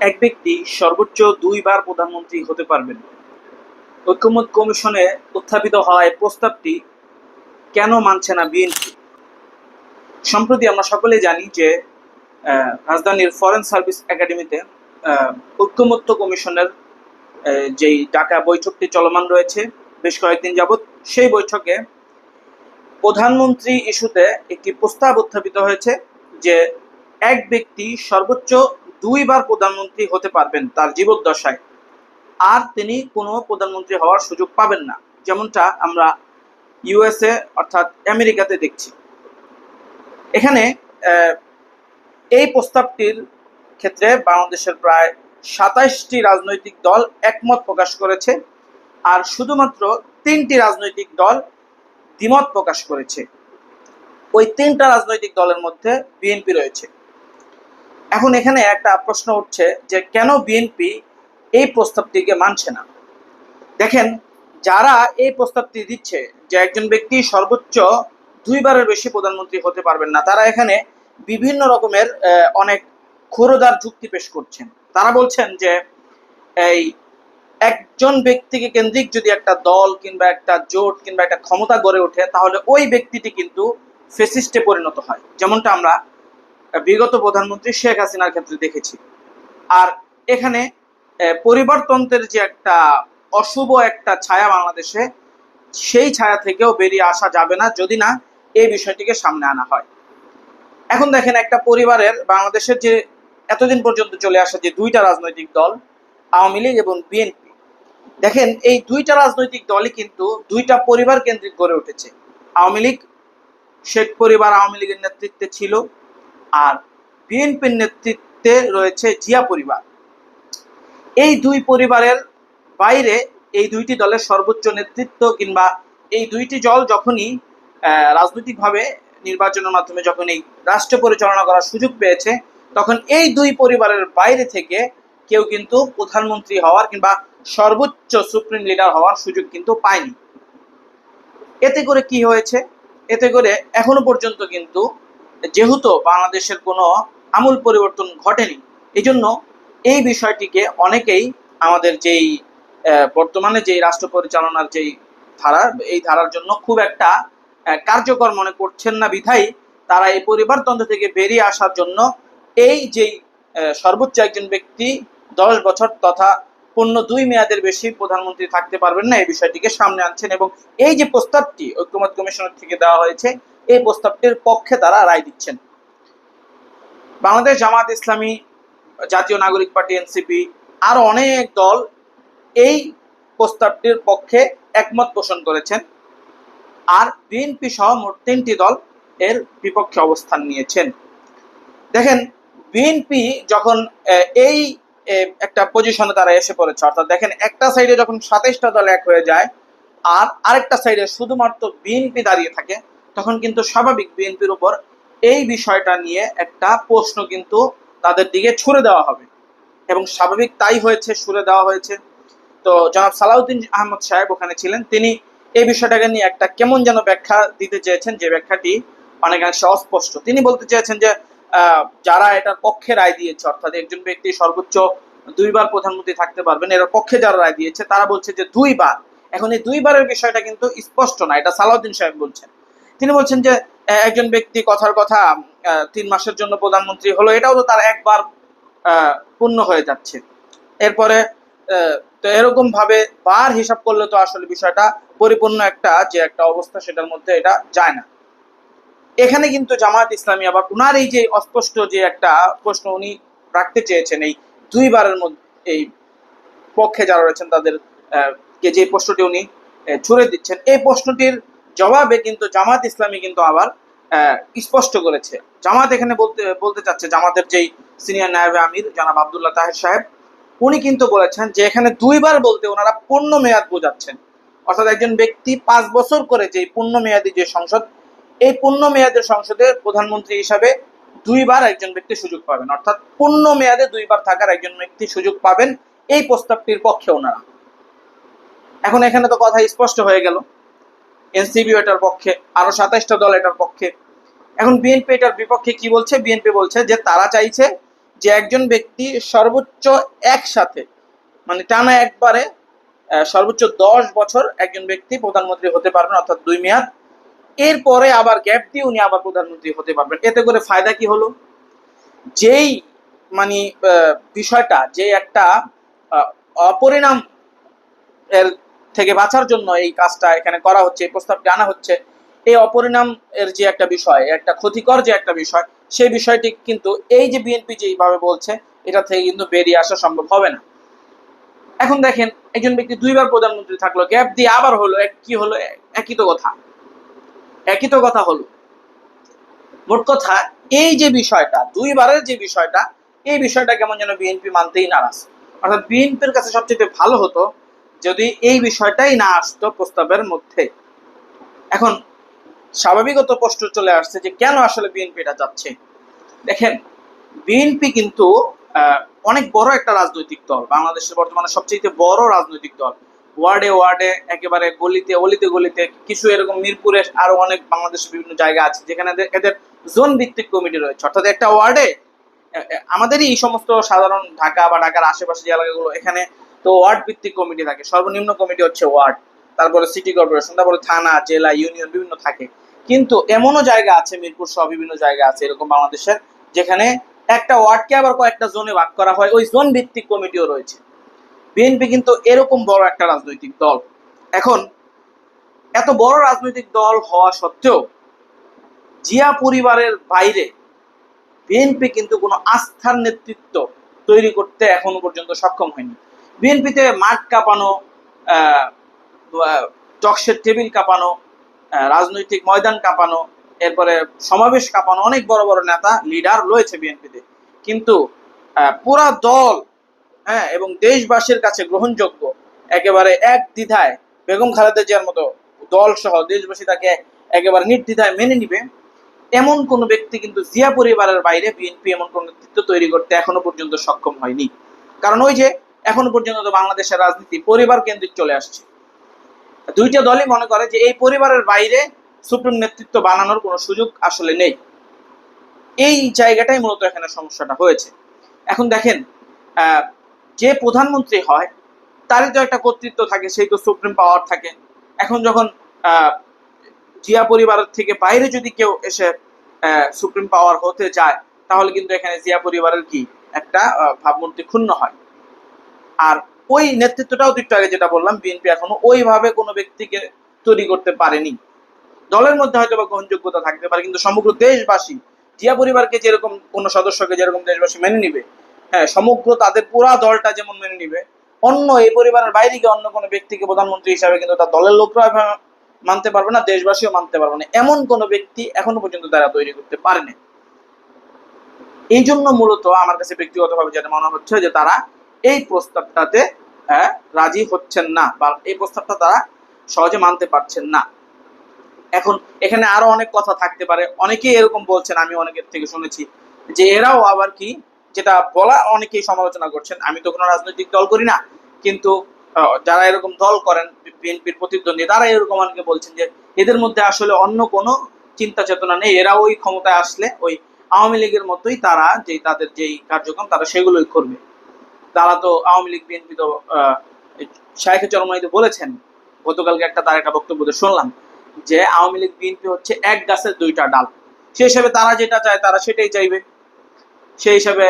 এক ব্যক্তি সর্বোচ্চ দুইবার প্রধানমন্ত্রী হতে পারবেন। ঐক্যমত কমিশনে উত্থাপিত হওয়া এই প্রস্তাবটি কেন মানছে না বিএনপি? সম্প্রতি আমরা সকলেই জানি যে রাজধানীর ফরেন সার্ভিস একাডেমিতে ঐক্যমত্য কমিশনের যেই ডাকা বৈঠকটি চলমান রয়েছে, বেশ কয়েকদিন যাবৎ সেই বৈঠকে প্রধানমন্ত্রী ইস্যুতে একটি প্রস্তাব উত্থাপিত হয়েছে যে, এক ব্যক্তি সর্বোচ্চ দুইবার প্রধানমন্ত্রী হতে পারবেন তার জীবদ্দশায়। আর তিনি কোনো প্রধানমন্ত্রী হওয়ার সুযোগ পাবেন না, যেমনটা আমরা ইউএসএ অর্থাৎ আমেরিকাতে দেখছি। এখানে এই প্রস্তাবটির ক্ষেত্রে বাংলাদেশের প্রায় সাতাইশটি রাজনৈতিক দল একমত প্রকাশ করেছে আর শুধুমাত্র তিনটি রাজনৈতিক দল দ্বিমত প্রকাশ করেছে। ওই তিনটা রাজনৈতিক দলের মধ্যে বিএনপি রয়েছে। এখন এখানে একটা প্রশ্ন উঠছে যে কেন বিএনপি এই প্রস্তাবটিকে মানছে না? দেখেন, যারা এই প্রস্তাবটি দিচ্ছে যে একজন ব্যক্তি সর্বোচ্চ দুইবারের বেশি প্রধানমন্ত্রী হতে পারবেন না, তারা এখানে বিভিন্ন রকমের অনেক ক্ষুরোদার যুক্তি পেশ করছেন। তারা বলছেন যে এই একজন ব্যক্তিকে কেন্দ্রিক যদি একটা দল কিংবা একটা জোট কিংবা একটা ক্ষমতা গড়ে ওঠে, তাহলে ওই ব্যক্তিটি কিন্তু ফেসিস্টে পরিণত হয়। যেমনটা আমরা বিগত প্রধানমন্ত্রী শেখ হাসিনার ক্ষেত্রে দেখেছি। আর এখানে পরিবারতন্ত্রের যে একটা অশুভ একটা ছায়া বাংলাদেশে, সেই ছায়া থেকেও বেরিয়ে আসা যাবে না, যদি না এই বিষয়টিকে সামনে আনা হয়। এখন দেখেন একটা পরিবারের বাংলাদেশের যে এতদিন পর্যন্ত চলে আসা যে দুইটা রাজনৈতিক দল, আওয়ামী লীগ এবং বিএনপি, দেখেন এই দুইটা রাজনৈতিক দলই কিন্তু দুইটা পরিবার কেন্দ্রিক গড়ে উঠেছে। আওয়ামী লীগ, শেখ পরিবার আওয়ামী লীগের নেতৃত্বে ছিল আর বিএনপির নেতৃত্বে রয়েছে জিয়া পরিবার। এই দুই পরিবারের বাইরে এই দুইটি দলের সর্বোচ্চ নেতৃত্ব কিংবা এই দুইটি দল যখনই রাজনৈতিকভাবে নির্বাচনের মাধ্যমে যখন এই রাষ্ট্র পরিচালনা করার সুযোগ পেয়েছে, তখন এই দুই পরিবারের বাইরে থেকে কেউ কিন্তু প্রধানমন্ত্রী হওয়ার কিংবা সর্বোচ্চ সুপ্রিম লিডার হওয়ার সুযোগ কিন্তু পায়নি। এতে করে কি হয়েছে? এতে করে এখনও পর্যন্ত কিন্তু যেহেতু বাংলাদেশের কোনো আমূল পরিবর্তন ঘটেনি এই জন্য এই বিষয়টিকে অনেকেই আমাদের যেই বর্তমানে যেই রাষ্ট্র পরিচালনার যেই ধারা, এই ধারার জন্য খুব একটা কার্যকর মনে করছেন না বিধায়, তারা এই পরিবারতন্ত্র থেকে বেরিয়ে আসার জন্য এই যেই সর্বোচ্চ একজন ব্যক্তি দশ বছর তথা পূর্ণ দুই মেয়াদের বেশি প্রধানমন্ত্রী থাকতে পারবেন না, এই বিষয়টিকে সামনে আনছেন এবং এই যে প্রস্তাবটি ঐক্যমত কমিশনের থেকে দেওয়া হয়েছে এই প্রস্তাবটির পক্ষে তারা রায় দিচ্ছেন। বাংলাদেশ জামাত ইসলামী, জাতীয় নাগরিক পার্টি, এনসিপি আরও অনেক দল এই প্রস্তাবটির পক্ষে একমত পোষণ করেছেন আর বিএনপি সহ মোট তিনটি দল এর বিপক্ষে অবস্থান নিয়েছেন। দেখেন বিএনপি যখন এই একটা পজিশনে তারা এসে পড়েছে, অর্থাৎ দেখেন, একটা সাইডে যখন সাতাইশটা দল এক হয়ে যায়, আর আরেকটা সাইডে শুধুমাত্র বিএনপি দাঁড়িয়ে থাকে তখন কিন্তু স্বাভাবিক বিএনপির উপর এই বিষয়টা নিয়ে একটা প্রশ্ন কিন্তু তাদের দিকে ছুড়ে দেওয়া হবে। এবং স্বাভাবিক তাই হয়েছে, ছুড়ে দেওয়া হয়েছে। তো জনাব সালাউদ্দিন আহমদ সাহেব ওখানে ছিলেন। তিনি এই বিষয়টাকে নিয়ে একটা কেমন যেন ব্যাখ্যা দিতে চেয়েছেন। যে ব্যাখ্যাটি অনেকাংশে অস্পষ্ট। তিনি বলতে চেয়েছেন যে যারা এটার পক্ষে রায় দিয়েছে, অর্থাৎ একজন ব্যক্তি সর্বোচ্চ দুইবার প্রধানমন্ত্রী থাকতে পারবেন, এর পক্ষে যারা রায় দিয়েছে, তারা বলছে যে দুইবার। এখন এই দুইবারের বিষয়টা কিন্তু স্পষ্ট না, এটা সালাউদ্দিন সাহেব বলছেন। তিনি বলছেন যে একজন ব্যক্তি কথার কথা তিন মাসের জন্য প্রধানমন্ত্রী হলো, এটাও তো তার একবার পূর্ণ হয়ে যাচ্ছে। এরপরে তো এরকম ভাবে বার হিসাব করলে তো আসলে বিষয়টা পরিপূর্ণ একটা, যে একটা অবস্থা সেটার মধ্যে এটা যায় না। এখানে কিন্তু জামাত ইসলামী আবার উনার এই যে অস্পষ্ট যে একটা প্রশ্ন উনি রাখতে চেয়েছেন, এই দুইবারের মধ্যে, এই পক্ষে যারা রয়েছেন তাদের যে প্রশ্নটি উনি ছুড়ে দিচ্ছেন, এই প্রশ্নটির জবাবে কিন্তু জামাত ইসলামী কিন্তু আবার স্পষ্ট করেছে। জামাত এখানে বলতে বলতে চাচ্ছে, জামাতের যেই সিনিয়র নায়েবে আমির, জানাব আবদুল্লাহ তাহের সাহেব, উনি কিন্তু বলেছেন যে এখানে দুইবার বলতে ওনারা পূর্ণ মেয়াদ বোঝাচ্ছেন। অর্থাৎ একজন ব্যক্তি পাঁচ বছর করে যে পূর্ণ মেয়াদী যে সংসদ, এই পূর্ণ মেয়াদের সংসদে প্রধানমন্ত্রী হিসাবে দুইবার একজন ব্যক্তি সুযোগ পাবেন। অর্থাৎ পূর্ণ মেয়াদে দুইবার থাকার একজন ব্যক্তি সুযোগ পাবেন এই প্রস্তাবটির পক্ষে ওনারা। এখন এখানে তো কথা স্পষ্ট হয়ে গেল। এনসিবি এটার পক্ষে, আরও সাতাইশটা দল এটার পক্ষে। এখন বিএনপি এটার বিপক্ষে কি বলছে? বিএনপি বলছে যে তারা চাইছে যে একজন ব্যক্তি সর্বোচ্চ একসাথে মানে টানা একবারে সর্বোচ্চ দশ বছর একজন ব্যক্তি প্রধানমন্ত্রী হতে পারবেন, অর্থাৎ দুই মেয়াদ। এরপরে আবার গ্যাপ দিয়ে উনি আবার প্রধানমন্ত্রী হতে পারবেন। এতে করে ফায়দা কি হলো? যেই মানে বিষয়টা, যে একটা অপরিণাম এর থেকে বাঁচার জন্য এই কাজটা এখানে করা হচ্ছে, এই প্রস্তাবটি আনা হচ্ছে। এই অপরিণাম এর যে একটা বিষয়, একটা ক্ষতিকর যে একটা বিষয়, সেই বিষয়টি কিন্তু এই যে বিএনপি যেভাবে বলছে, এটা থেকে কিন্তু বেরিয়ে আসা সম্ভব হবে না। এখন দেখেন, একজন ব্যক্তি দুইবার প্রধানমন্ত্রী থাকল, গ্যাপ দিয়ে আবার হলো, এক- কি হলো, একই তো কথা। একই তো কথা হলো। মোট কথা, এই যে বিষয়টা, দুইবারের যে বিষয়টা, এই বিষয়টা কেমন যেন বিএনপি মানতেই নারাজ। অর্থাৎ বিএনপির কাছে সবচেয়ে ভালো হতো যদি এই বিষয়টাই না আসতো প্রস্তাবের মধ্যে। এখন স্বাভাবিকত প্রশ্ন চলে আসছে যে কেন আসলে বিএনপি এটা যাচ্ছে দেখেন, বিএনপি কিন্তু অনেক বড় একটা রাজনৈতিক দল। বাংলাদেশের বর্তমানে সবচেয়ে বড় রাজনৈতিক দল। ওয়ার্ডে ওয়ার্ডে, একেবারে গলিতে, অলিতে গলিতে, কিছু এরকম মিরপুরে আরও অনেক বাংলাদেশের বিভিন্ন জায়গা আছে, যেখানে এদের- জোন ভিত্তিক কমিটি রয়েছে। অর্থাৎ একটা ওয়ার্ডে আমাদেরই এই সমস্ত সাধারণ ঢাকা বা ঢাকার আশেপাশে যে এলাকাগুলো, এখানে তো ওয়ার্ড ভিত্তিক কমিটি থাকে। সর্বনিম্ন কমিটি হচ্ছে ওয়ার্ড, তারপরে সিটি কর্পোরেশন তারপরে থানা, জেলা ইউনিয়ন বিভিন্ন থাকে। কিন্তু এমনও জায়গা আছে, মিরপুর সহ বিভিন্ন জায়গা আছে, এরকম বাংলাদেশের, যেখানে একটা ওয়ার্ডকে আবার কয়েকটা জোনে ভাগ করা হয়। ওই জোন ভিত্তিক কমিটিও রয়েছে। বিএনপি কিন্তু এরকম বড় একটা রাজনৈতিক দল। এখন, এত বড় রাজনৈতিক দল হওয়া সত্ত্বেও, জিয়া পরিবারের বাইরে বিএনপি কিন্তু কোনো আস্থার নেতৃত্ব তৈরি করতে এখনও পর্যন্ত সক্ষম হয়নি। বিএনপিতে মাঠ কাঁপানো টকশের টেবিল কাঁপানো রাজনৈতিক ময়দান কাঁপানো, এরপরে সমাবেশ কাঁপানো অনেক বড় বড় নেতা লিডার রয়েছে বিএনপিতে। কিন্তু পুরা দল হ্যাঁ এবং দেশবাসীর কাছে গ্রহণযোগ্য একেবারে এক দ্বিধায় বেগম খালেদা জিয়ার মতো দল সহ দেশবাসী তাকে একেবারে নির্দ্বিধায় মেনে নিবে। এমন কোন ব্যক্তি কিন্তু জিয়া পরিবারের বাইরে বিএনপি এমন কোন নেতৃত্ব তৈরি করতে এখনও পর্যন্ত সক্ষম হয়নি। কারণ ওই যে এখনও পর্যন্ত তো বাংলাদেশের রাজনীতি পরিবার কেন্দ্রিক চলে আসছে। দুইটা দলই মনে করে যে এই পরিবারের বাইরে সুপ্রিম নেতৃত্ব বানানোর কোনো সুযোগ আসলে নেই। এই জায়গাটাই মূলত এখানে সমস্যাটা হয়েছে। এখন দেখেন যে প্রধানমন্ত্রী হয়, তারই তো একটা কর্তৃত্ব থাকে, সেই তো সুপ্রিম পাওয়ার থাকে। এখন যখন জিয়া পরিবারের থেকে বাইরে যদি কেউ এসে সুপ্রিম পাওয়ার হতে যায়, তাহলে কিন্তু এখানে জিয়া পরিবারের কি? একটা ভাবমূর্তি ক্ষুণ্ণ হয়। আর ওই নেতৃত্বটাও তো একটু আগে যেটা বললাম বিএনপি এখনও ওইভাবে কোনো ব্যক্তিকে তৈরি করতে পারেনি। দলের মধ্যে হয়তো বা গ্রহণযোগ্যতা থাকতে পারে, কিন্তু সমগ্র দেশবাসী, জিয়া পরিবারকে যেরকম কোনো সদস্যকে যেরকম দেশবাসী মেনে নিবে হ্যাঁ সমগ্র তাদের পুরা দলটা যেমন মেনে নিবে, অন্য এই পরিবারের বাইরে গিয়ে অন্য কোনো ব্যক্তিকে প্রধানমন্ত্রী হিসাবে কিন্তু তার দলের লোকরা মানতে পারবে না, দেশবাসীও মানতে পারবে না। এমন কোন ব্যক্তি এখনও পর্যন্ত তারা তৈরি করতে পারেনি। এই জন্য মূলত আমার কাছে ব্যক্তিগতভাবে যেটা মনে হচ্ছে যে তারা এই প্রস্তাবটাতে হ্যাঁ, রাজি হচ্ছেন না বা এই প্রস্তাবটা তারা সহজে মানতে পারছেন না। এখন এখানে আরও অনেক কথা থাকতে পারে। অনেকেই এরকম বলছেন আমি অনেকের থেকে শুনেছি যে এরাও আবার কি যেটা বলা অনেকেই সমালোচনা করছেন। আমি তো কোনো রাজনৈতিক দল করি না কিন্তু যারা এরকম দল করেন বিএনপির প্রতিদ্বন্দ্বী তারা এরকম অনেকে বলছেন যে এদের মধ্যে আসলে অন্য কোনো চিন্তা চেতনা নেই। এরা ওই ক্ষমতায় আসলে ওই আওয়ামী লীগের মতোই তারা যে তাদের যেই কার্যক্রম তারা সেগুলোই করবে। তারা তো আওয়ামী লীগ, বিএনপি তো শাহেখে চরমাইতে বলেছেন। গতকালকে একটা তার একটা বক্তব্য শুনলাম যে আওয়ামী লীগ, বিএনপি হচ্ছে এক গাছের দুইটা ডাল। সেই হিসাবে তারা যেটা চায় তারা সেটাই চাইবে। সেই হিসাবে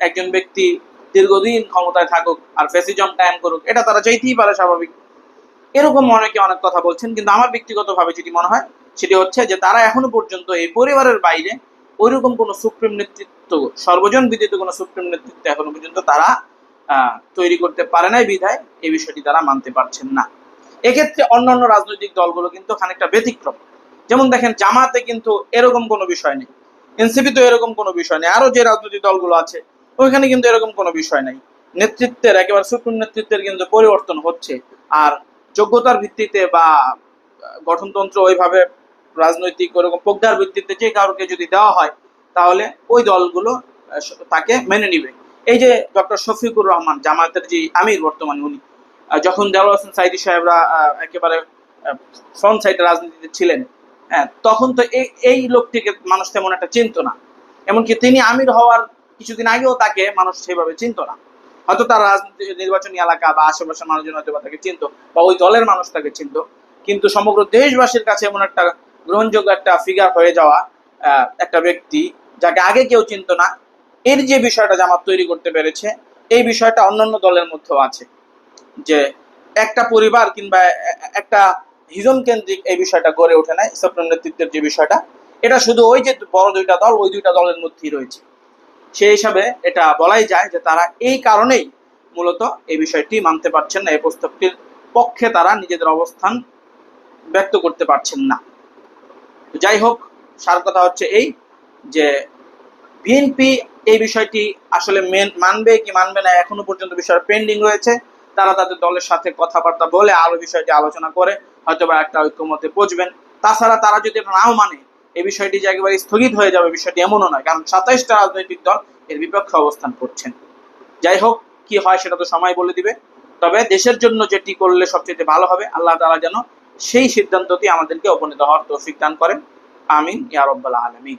একজন ব্যক্তি দীর্ঘদিন ক্ষমতায় থাকুক আর ফেসিজম কায়েম করুক, এটা তারা চাইতেই পারে স্বাভাবিক। এরকম অনেকে অনেক কথা বলছেন, কিন্তু আমার ব্যক্তিগতভাবে যেটি মনে হয় সেটি হচ্ছে যে তারা এখনও পর্যন্ত এই পরিবারের বাইরে ওইরকম কোনো সুপ্রিম নেতৃত্ব, সর্বজন বিদিত কোনো সুপ্রিম নেতৃত্ব এখনও পর্যন্ত তারা তৈরি করতে পারে নাই বিধায় এই বিষয়টি তারা মানতে পারছেন না। এক্ষেত্রে অন্যান্য রাজনৈতিক দলগুলো কিন্তু খানিকটা ব্যতিক্রম। যেমন দেখেন, জামাতে কিন্তু এরকম কোনো বিষয় নেই। এনসিপি তো এরকম কোনো বিষয় নেই। আরও যে রাজনৈতিক দলগুলো আছে, ওইখানে কিন্তু এরকম কোনো বিষয় নেই। নেতৃত্বের, একেবারে সুপ্রিম নেতৃত্বের কিন্তু পরিবর্তন হচ্ছে। আর যোগ্যতার ভিত্তিতে বা গঠনতন্ত্র ওইভাবে রাজনৈতিক ওরকম প্রজ্ঞার ভিত্তিতে যে কাউকে যদি দেওয়া হয়, তাহলে ওই দলগুলো তাকে মেনে নিবে। এই যে ডক্টর শফিকুর রহমান, জামায়াতের যে আমির বর্তমানে উনি যখন দেওয়াল হোসেন সাইদি সাহেবরা একেবারে ফ্রন্ট সাইডে রাজনীতিতে ছিলেন হ্যাঁ তখন তো এই এই লোকটিকে মানুষ তেমন একটা চিনত না। এমনকি তিনি আমির হওয়ার কিছুদিন আগেও তাকে মানুষ সেভাবে চিনত না। হয়তো তার রাজনীতি, নির্বাচনী এলাকা বা আশেপাশের মানুষজন হয়তো তাকে চিনত, বা ওই দলের মানুষ তাকে চিনত। কিন্তু সমগ্র দেশবাসীর কাছে এমন একটা গ্রহণযোগ্য একটা ফিগার হয়ে যাওয়া একটা ব্যক্তি যাকে আগে কেউ চিনত না এর যে বিষয়টা জামাত তৈরি করতে পেরেছে, এই বিষয়টা অন্যান্য দলের মধ্যেও আছে। যে একটা পরিবার কিংবা একটা হিজন কেন্দ্রিক এই বিষয়টা গড়ে ওঠে না ইসলাম নেতৃত্বের যে বিষয়টা, এটা শুধু ওই যে বড় দুইটা দল, ওই দুইটা দলের মধ্যেই রয়েছে। সেই হিসাবে এটা বলাই যায় যে তারা এই কারণেই মূলত এই বিষয়টি মানতে পারছেন না, এই প্রস্তাবটির পক্ষে তারা নিজেদের অবস্থান ব্যক্ত করতে পারছেন না। যাই হোক, সার কথা হচ্ছে এই যে বিএনপি এই বিষয়টি আসলে মানবে কি মানবে না এখনও পর্যন্ত বিষয় পেন্ডিং রয়েছে। তারা তাদের দলের সাথে কথাবার্তা বলে আরও বিষয়টি আলোচনা করে হয়তো বা একটা ঐক্যমতে পৌঁছবেন তাছাড়া তারা যদি নাও মানে এই বিষয়টি যে একেবারে স্থগিত হয়ে যাবে বিষয়টি এমনও নয়, কারণ সাতাইশটা রাজনৈতিক দল এর বিপক্ষে অবস্থান করছেন। যাই হোক, কি হয় সেটা তো সময় বলে দিবে। তবে দেশের জন্য যেটি করলে সবচেয়ে ভালো হবে, আল্লাহ তাআলা যেন সেই সিদ্ধান্তটি আমাদেরকে উপনীত হওয়ার তৌফিক দান করেন। আমিন, ইয়া রব্বাল আলামিন।